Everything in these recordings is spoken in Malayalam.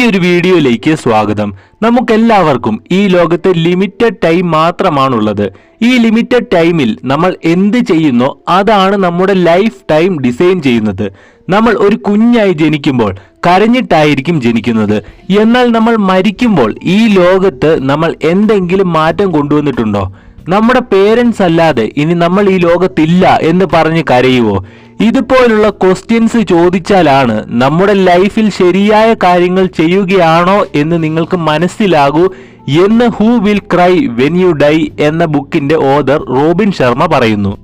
പുതിയൊരു വീഡിയോയിലേക്ക് സ്വാഗതം. നമുക്കെല്ലാവർക്കും ഈ ലോകത്ത് ലിമിറ്റഡ് ടൈം മാത്രമാണുള്ളത്. ഈ ലിമിറ്റഡ് ടൈമിൽ നമ്മൾ എന്ത് ചെയ്യുന്നോ അതാണ് നമ്മുടെ ലൈഫ് ടൈം ഡിസൈൻ ചെയ്യുന്നത്. നമ്മൾ ഒരു കുഞ്ഞായി ജനിക്കുമ്പോൾ കരഞ്ഞിട്ടായിരിക്കും ജനിക്കുന്നത്. എന്നാൽ നമ്മൾ മരിക്കുമ്പോൾ ഈ ലോകത്ത് നമ്മൾ എന്തെങ്കിലും മാറ്റം കൊണ്ടുവന്നിട്ടുണ്ടോ? നമ്മുടെ പേരൻസ് അല്ലാതെ ഇനി നമ്മൾ ഈ ലോകത്തില്ല എന്ന് പറഞ്ഞ് കരയുവോ? ഇതുപോലുള്ള ക്വസ്റ്റ്യൻസ് ചോദിച്ചാലാണ് നമ്മുടെ ലൈഫിൽ ശരിയായ കാര്യങ്ങൾ ചെയ്യുകയാണോ എന്ന് നിങ്ങൾക്ക് മനസ്സിലാകൂ എന്ന് who will cry when you die എന്ന ബുക്കിന്റെ ഓദർ റോബിൻ ശർമ്മ പറയുന്നു.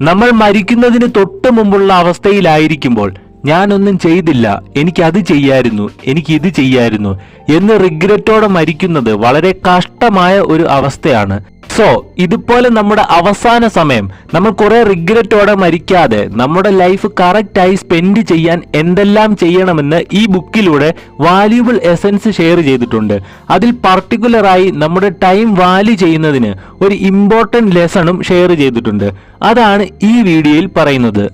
നമ്മൾ മരിക്കുന്നതിന് തൊട്ട് മുമ്പുള്ള അവസ്ഥയിലായിരിക്കുമ്പോൾ ഞാനൊന്നും ചെയ്തില്ല എനിക്ക് അത് ചെയ്യായിരുന്നു എനിക്ക് ഇത് ചെയ്യായിരുന്നു എന്ന് റിഗ്രറ്റോടെ മരിക്കുന്നത് വളരെ കഷ്ടമായ ഒരു അവസ്ഥയാണ്. സോ ഇതുപോലെ നമ്മുടെ അവസാന സമയം. നമ്മൾ കുറെ റിഗ്രറ്റോടെ മരിക്കാതെ നമ്മുടെ ലൈഫ് കറക്റ്റായി സ്പെൻഡ് ചെയ്യാൻ എന്തെല്ലാം ചെയ്യണമെന്ന് ഈ ബുക്കിലൂടെ വാല്യൂബിൾ എസൻസ് ഷെയർ ചെയ്തിട്ടുണ്ട്. അതിൽ പർട്ടിക്കുലറായി നമ്മുടെ ടൈം വാല്യൂ ചെയ്യുന്നതിന് ഒരു ഇമ്പോർട്ടന്റ് ലെസണും ഷെയർ ചെയ്തിട്ടുണ്ട്. അതാണ് ഈ വീഡിയോയിൽ പറയുന്നത്.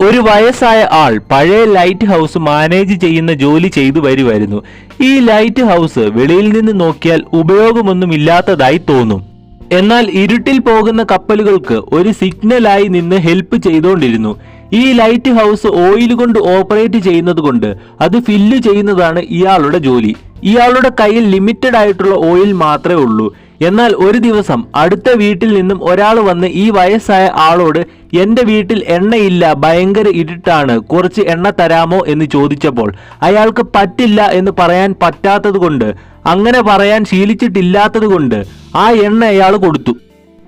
ഒരു വയസ്സായ ആൾ പഴയ ലൈറ്റ് ഹൗസ് മാനേജ് ചെയ്യുന്ന ജോലി ചെയ്തു വരുമായിരുന്നു. ഈ ലൈറ്റ് ഹൗസ് വെളിയിൽ നിന്ന് നോക്കിയാൽ ഉപയോഗമൊന്നുമില്ലാത്തതായി തോന്നും. എന്നാൽ ഇരുട്ടിൽ പോകുന്ന കപ്പലുകൾക്ക് ഒരു സിഗ്നലായി നിന്ന് ഹെൽപ്പ് ചെയ്തുകൊണ്ടിരുന്നു ഈ ലൈറ്റ് ഹൗസ് ഓയിൽ കൊണ്ട് ഓപ്പറേറ്റ് ചെയ്യുന്നത് കൊണ്ട് അത് ഫില്ല് ചെയ്യുന്നതാണ് ഇയാളുടെ ജോലി. ഇയാളുടെ കയ്യിൽ ലിമിറ്റഡ് ആയിട്ടുള്ള ഓയിൽ മാത്രമേ ഉള്ളൂ. എന്നാൽ ഒരു ദിവസം അടുത്ത വീട്ടിൽ നിന്നും ഒരാൾ വന്ന് ഈ വയസ്സായ ആളോട് എന്റെ വീട്ടിൽ എണ്ണയില്ല ഭയങ്കര ഇരുട്ടാണ് കുറച്ച് എണ്ണ തരാമോ? എന്ന് ചോദിച്ചപ്പോൾ അയാൾക്ക് പറ്റില്ല എന്ന് പറയാൻ പറ്റാത്തതുകൊണ്ട് അങ്ങനെ പറയാൻ ശീലിച്ചിട്ടില്ലാത്തതുകൊണ്ട് ആ എണ്ണ അയാൾ കൊടുത്തു.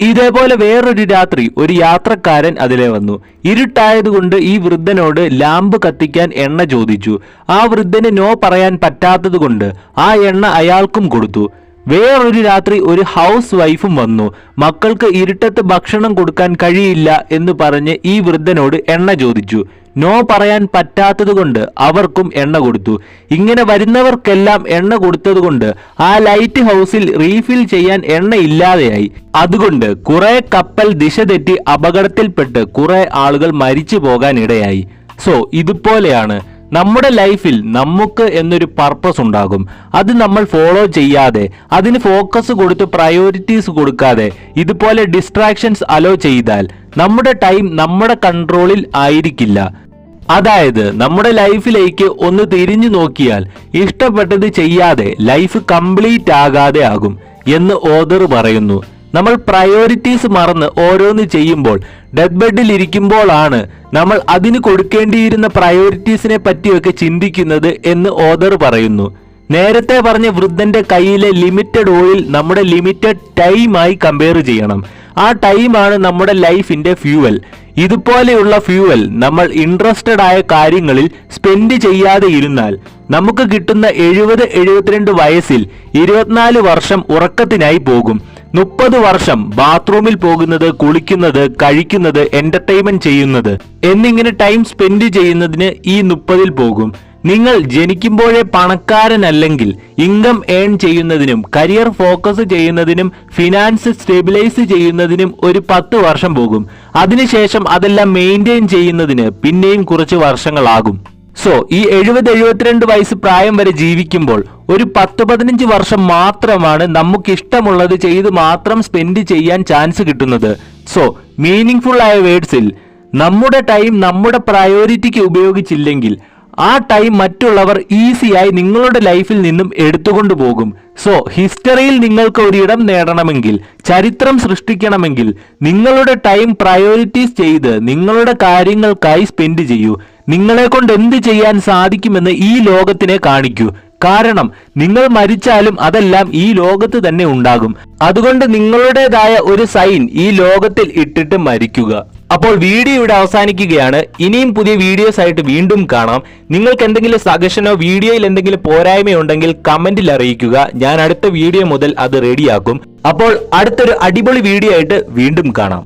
ഇതേപോലെ വേറൊരു രാത്രി ഒരു യാത്രക്കാരൻ അതിലെ വന്നു. ഇരുട്ടായതുകൊണ്ട് ഈ വൃദ്ധനോട് ലാമ്പ് കത്തിക്കാൻ എണ്ണ ചോദിച്ചു. ആ വൃദ്ധന് നോ പറയാൻ പറ്റാത്തതുകൊണ്ട് ആ എണ്ണ അയാൾക്കും കൊടുത്തു. വേറൊരു രാത്രി ഒരു ഹൗസ് വൈഫും വന്നു. മക്കൾക്ക് ഇരുട്ടത്ത് ഭക്ഷണം കൊടുക്കാൻ കഴിയില്ല എന്ന് പറഞ്ഞ് ഈ വൃദ്ധനോട് എണ്ണ ചോദിച്ചു. നോ പറയാൻ പറ്റാത്തതുകൊണ്ട് അവർക്കും എണ്ണ കൊടുത്തു. ഇങ്ങനെ വരുന്നവർക്കെല്ലാം എണ്ണ കൊടുത്തതുകൊണ്ട് ആ ലൈറ്റ് ഹൗസിൽ റീഫിൽ ചെയ്യാൻ എണ്ണ ഇല്ലാതെയായി അതുകൊണ്ട് കുറെ കപ്പൽ ദിശ തെറ്റി അപകടത്തിൽപ്പെട്ട് കുറെ ആളുകൾ മരിച്ചു പോകാനിടയായി. സോ ഇതുപോലെയാണ്. നമ്മുടെ ലൈഫിൽ നമുക്ക് എന്നൊരു പർപ്പസ് ഉണ്ടാകും. അത് നമ്മൾ ഫോളോ ചെയ്യാതെ അതിന് ഫോക്കസ് കൊടുത്ത് പ്രയോറിറ്റീസ് കൊടുക്കാതെ ഇതുപോലെ ഡിസ്ട്രാക്ഷൻസ് അലോ ചെയ്താൽ നമ്മുടെ ടൈം നമ്മുടെ കൺട്രോളിൽ ആയിരിക്കില്ല. അതായത് നമ്മുടെ ലൈഫിലേക്ക് ഒന്ന് തിരിഞ്ഞു നോക്കിയാൽ ഇഷ്ടപ്പെട്ടത് ചെയ്യാതെ ലൈഫ് കംപ്ലീറ്റ് ആകാതെ ആകും എന്ന് ഓദർ പറയുന്നു. നമ്മൾ പ്രയോറിറ്റീസ് മറന്ന് ഓരോന്ന് ചെയ്യുമ്പോൾ ഡെത്ത് ബെഡിൽ ഇരിക്കുമ്പോഴാണ് നമ്മൾ അതിന് കൊടുക്കേണ്ടിയിരുന്ന പ്രയോറിറ്റീസിനെ പറ്റിയൊക്കെ ചിന്തിക്കുന്നത് എന്ന് ഓദർ പറയുന്നു. നേരത്തെ പറഞ്ഞ വൃദ്ധന്റെ കയ്യിലെ ലിമിറ്റഡ് ഓയിൽ നമ്മുടെ ലിമിറ്റഡ് ടൈമായി കമ്പയർ ചെയ്യണം. ആ ടൈമാണ് നമ്മുടെ ലൈഫിന്റെ ഫ്യൂവൽ ഇതുപോലെയുള്ള ഫ്യൂവൽ നമ്മൾ ഇൻട്രസ്റ്റഡ് ആയ കാര്യങ്ങളിൽ സ്പെൻഡ് ചെയ്യാതെ ഇരുന്നാൽ നമുക്ക് കിട്ടുന്ന എഴുപത് എഴുപത്തിരണ്ട് വയസ്സിൽ ഇരുപത്തിനാല് വർഷം ഉറക്കത്തിനായി പോകും. മുപ്പത് വർഷം ബാത്റൂമിൽ പോകുന്നത് കുളിക്കുന്നത് കഴിക്കുന്നത് എന്റർടൈൻമെന്റ് ചെയ്യുന്നത് എന്നിങ്ങനെ ടൈം സ്പെൻഡ് ചെയ്യുന്നതിന് ഈ മുപ്പതിൽ പോകും. നിങ്ങൾ ജനിക്കുമ്പോഴേ പണക്കാരനല്ലെങ്കിൽ ഇൻകം ഏൺ ചെയ്യുന്നതിനും കരിയർ ഫോക്കസ് ചെയ്യുന്നതിനും ഫിനാൻസ് സ്റ്റെബിലൈസ് ചെയ്യുന്നതിനും ഒരു പത്ത് വർഷം പോകും. അതിനുശേഷം അതെല്ലാം മെയിന്റെയിൻ ചെയ്യുന്നതിന് പിന്നെയും കുറച്ച് വർഷങ്ങളാകും. സോ ഈ എഴുപത് എഴുപത്തിരണ്ട് വയസ്സ് പ്രായം വരെ ജീവിക്കുമ്പോൾ ഒരു പത്ത് പതിനഞ്ച് വർഷം മാത്രമാണ് നമുക്ക് ഇഷ്ടമുള്ളത് ചെയ്ത് മാത്രം സ്പെൻഡ് ചെയ്യാൻ ചാൻസ് കിട്ടുന്നത്. സോ മീനിങ് ഫുൾ ആയ വേർഡ്സിൽ നമ്മുടെ ടൈം നമ്മുടെ പ്രയോറിറ്റിക്ക് ഉപയോഗിച്ചില്ലെങ്കിൽ ആ ടൈം മറ്റുള്ളവർ ഈസിയായി നിങ്ങളുടെ ലൈഫിൽ നിന്നും എടുത്തുകൊണ്ട് പോകും. സോ ഹിസ്റ്ററിയിൽ നിങ്ങൾക്ക് ഒരിടം നേടണമെങ്കിൽ ചരിത്രം സൃഷ്ടിക്കണമെങ്കിൽ നിങ്ങളുടെ ടൈം പ്രയോറിറ്റീസ് ചെയ്ത് നിങ്ങളുടെ കാര്യങ്ങൾക്കായി സ്പെൻഡ് ചെയ്യൂ. നിങ്ങളെ കൊണ്ട് എന്ത് ചെയ്യാൻ സാധിക്കുമെന്ന് ഈ ലോകത്തിനെ കാണിക്കൂ. കാരണം നിങ്ങൾ മരിച്ചാലും അതെല്ലാം ഈ ലോകത്ത് തന്നെ ഉണ്ടാകും. അതുകൊണ്ട് നിങ്ങളുടേതായ ഒരു സൈൻ ഈ ലോകത്തിൽ ഇട്ടിട്ട് മരിക്കുക. അപ്പോൾ വീഡിയോ ഇവിടെ അവസാനിക്കുകയാണ്. ഇനിയും പുതിയ വീഡിയോസ് ആയിട്ട് വീണ്ടും കാണാം. നിങ്ങൾക്ക് എന്തെങ്കിലും സജഷനോ വീഡിയോയിൽ എന്തെങ്കിലും പോരായ്മയുണ്ടെങ്കിൽ കമന്റിൽ അറിയിക്കുക. ഞാൻ അടുത്ത വീഡിയോ മുതൽ അത് റെഡിയാക്കും. അപ്പോൾ അടുത്തൊരു അടിപൊളി വീഡിയോ ആയിട്ട് വീണ്ടും കാണാം.